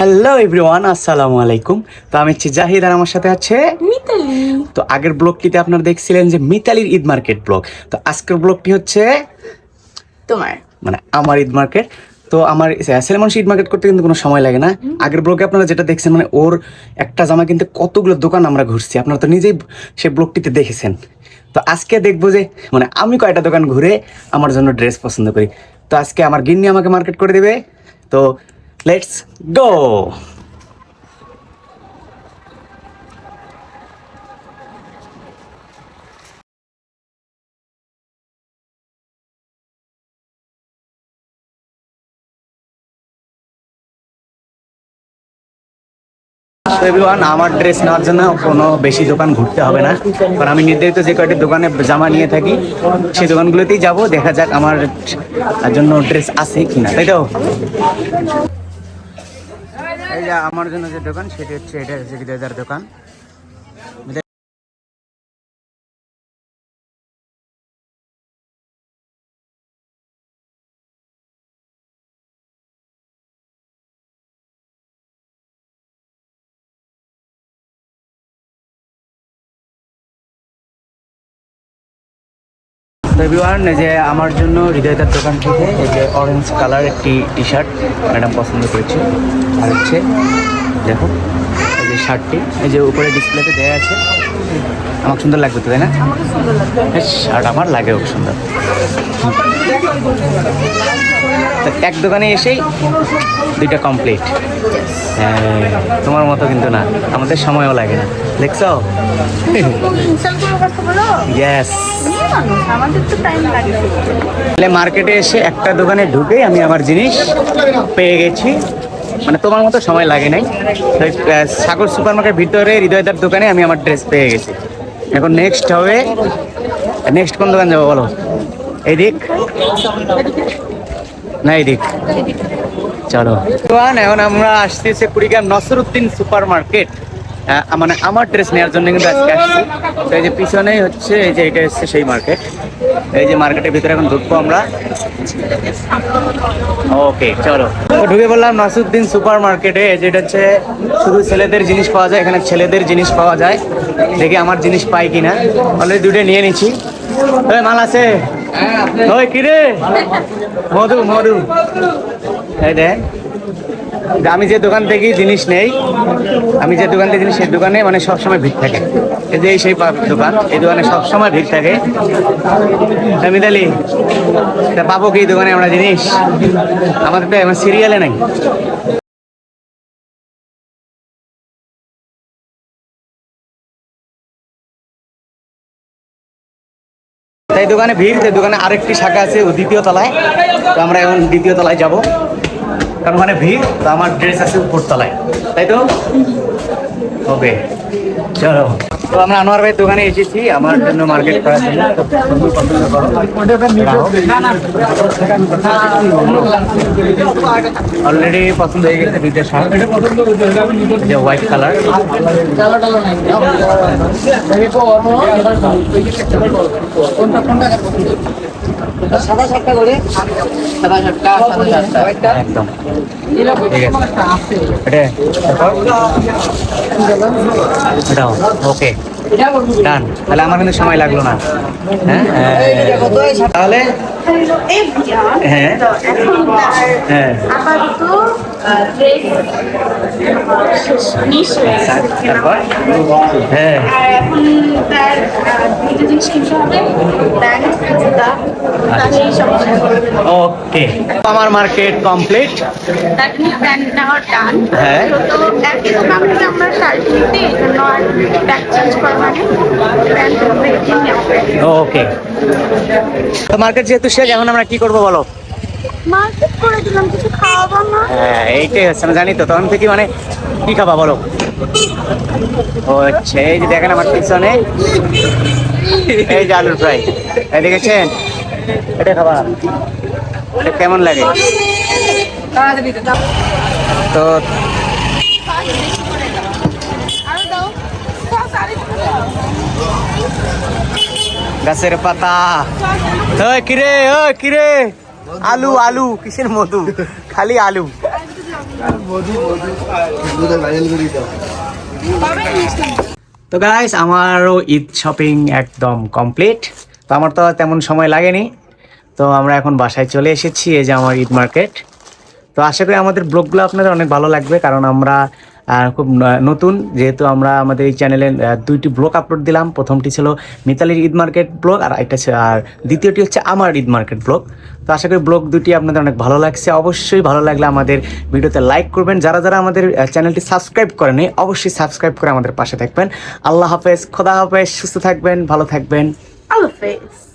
Hello everyone আসসালামু আলাইকুম। তো আমি হচ্ছি জাহিদ আর আমার সাথে আছে মিতালি। তো আগের ব্লগটিতে আপনারা দেখছিলেন যে মিতালির ঈদ মার্কেট ব্লগ। তো আজকের ব্লগটি হচ্ছে তোমার। মানে আমার ঈদ মার্কেট। তো আমার ছেলে মানুষ ঈদ মার্কেট করতে কিন্তু কোনো সময় লাগে না। আগের ব্লগে আপনারা যেটা দেখছেন মানে ওর একটা জামা কিন্তু কতগুলো দোকান আমরা ঘুরছি আপনারা তো নিজেই সেই ব্লগটিতে দেখেছেন। তো আজকে দেখব যে মানে আমি কয়টা দোকান ঘুরে আমার জন্য ড্রেস পছন্দ করি। তো আজকে আমার গিন্নি আমাকে মার্কেট করে দেবে। তো লেটস এভরিওয়ান আমার ড্রেস নেওয়ার জন্য কোনো বেশি দোকান ঘুরতে হবে না। কারণ আমি নির্ধারিত যে কয়টি দোকানে জামা নিয়ে থাকি, সেই দোকানগুলোতেই যাব, দেখা যাক আমার জন্য ড্রেস আছে কিনা, তাই তো? এই যে আমার জন্য যে দোকান সেটি হচ্ছে এটা হচ্ছে হৃদয়দার দোকান। তো এভরিওয়ান এই যে আমার জন্য হৃদয়তার দোকান থেকে এই যে অরেঞ্জ কালার একটি টি শার্ট ম্যাডাম পছন্দ করেছে। আর হচ্ছে দেখো এই যে শার্টটি এই যে উপরে ডিসপ্লেতে দেওয়া আছে। আমার সুন্দর লাগবে তো তাই না? শার্ট আমার লাগে খুব সুন্দর এক দোকানে এসেই দুইটা কমপ্লিট হ্যাঁ তোমার মতো কিন্তু না। আমাদের সময়ও লাগে না। দেখছ? লাগে তাহলে মার্কেটে এসে একটা দোকানে ঢুকেই আমি আমার জিনিস পেয়ে গেছি। মানে তোমার মতো সময় লাগে নাই। সাগর সুপার মার্কেট ভিতরে হৃদয়দার দোকানে আমি আমার ড্রেস পেয়ে গেছি। এখন নেক্সট হবে নেক্সট কোন দোকান যাব বলো? এদিক। না এদিক চলো। এখন আমরা আসতেছি কুড়িগ্রাম নসরুদ্দিন সুপার মার্কেট মানে আমার ড্রেস নেওয়ার জন্য কিন্তু আজকে আসছি। তো এই যে পিছনেই হচ্ছে, এই যে এটা হচ্ছে সেই মার্কেট এই যে মার্কেটের ভিতরে এখন ঢুকবো আমরা। ওকে চলো। ঢুকে বললাম নাসুদ্দিন সুপার মার্কেটে যেটা হচ্ছে শুধু ছেলেদের জিনিস পাওয়া যায়, এখানে ছেলেদের জিনিস পাওয়া যায়। দেখি আমার জিনিস পাই কিনা। অলরেডি দুটো নিয়ে নিচ্ছি। মাল আছে। ওই কিরে? মধু মধু। এই আমি যে দোকান থেকে জিনিস নেই, আমি যে দোকান থেকে সেই দোকানে মানে সবসময় ভিড় থাকে। এই যে সেই দোকান, এই দোকানে সবসময় ভিড় থাকে। মিতালি, তা পাবো কি দোকানে আমরা জিনিস? আমাদের তো সিরিয়ালে নাই। তাই দোকানে ভিড় তাই দোকানে আরেকটি শাখা আছে ও দ্বিতীয় তলায়। তো আমরা এখন দ্বিতীয় তলায় যাব। কারণ ওখানে ভিড় তো আমার ড্রেস আছে উপর তলায় তাই তো? ওকে চলো। তো আমরা আনোয়ার ভাইয়ের দোকানে এসেছি, আমার জন্য মার্কেট করার জন্য। অলরেডি পছন্দ হয়ে গেছে দুইটা শার্ট। যে হোয়াইট কালার সাদা এটাও ওকে ডান তাহলে আমার কিন্তু সময় লাগল না। হ্যাঁ? হ্যাঁ। তাহলে হ্যাঁ। হ্যাঁ। আপাতত শেষ হয়ে তারপর? হ্যাঁ। এখন তার দুইটা জিনিস কিনতে হবে। সমস্যা ওকে। আমার মার্কেট কমপ্লিট। হ্যাঁ। মানে ওকে। মার্কেট যেহেতু শেষ এখন আমরা কি করব বলো? মার্কেট করে দিলাম কিছু খাওয়াবো না। হ্যাঁ এইটাই হচ্ছে আমি জানি তো তখন থেকে মানে কি খাবা বলো? ও আচ্ছা এই যে দেখেন আমার পিছনে এই যে আলুর ফ্রাই। এই দেখেছেন? এটা খাবা এটা কেমন লাগে? তো গাছের পাতা। ওই কিরে ওই কিরে? আলু আলু, কিসের মধু? খালি আলু। তো গাইস আমারও ঈদ শপিং একদম কমপ্লিট তো আমার তো তেমন সময় লাগেনি। তো আমরা এখন বাসায় চলে এসেছি, এই যে আমার ঈদ মার্কেট তো আশা করি আমাদের ব্লগগুলো আপনাদের অনেক ভালো লাগবে, কারণ আমরা আহ, খুব নতুন যেহেতু আমরা আমাদের এই চ্যানেলে দুইটি ব্লগ আপলোড দিলাম। প্রথমটি ছিল মিতালির ঈদ মার্কেট ব্লগ আর একটা আর দ্বিতীয়টি হচ্ছে আমার ঈদ মার্কেট ব্লগ তো আশা করি ব্লগ দুটি আপনাদের অনেক ভালো লাগছে। অবশ্যই ভালো লাগলে আমাদের ভিডিওতে লাইক করবেন। যারা যারা আমাদের চ্যানেলটি সাবস্ক্রাইব করেনি অবশ্যই সাবস্ক্রাইব করে আমাদের পাশে থাকবেন। আল্লাহ হাফেজ খোদা হাফেজ সুস্থ থাকবেন ভালো থাকবেন। আল্লাহ হাফেজ।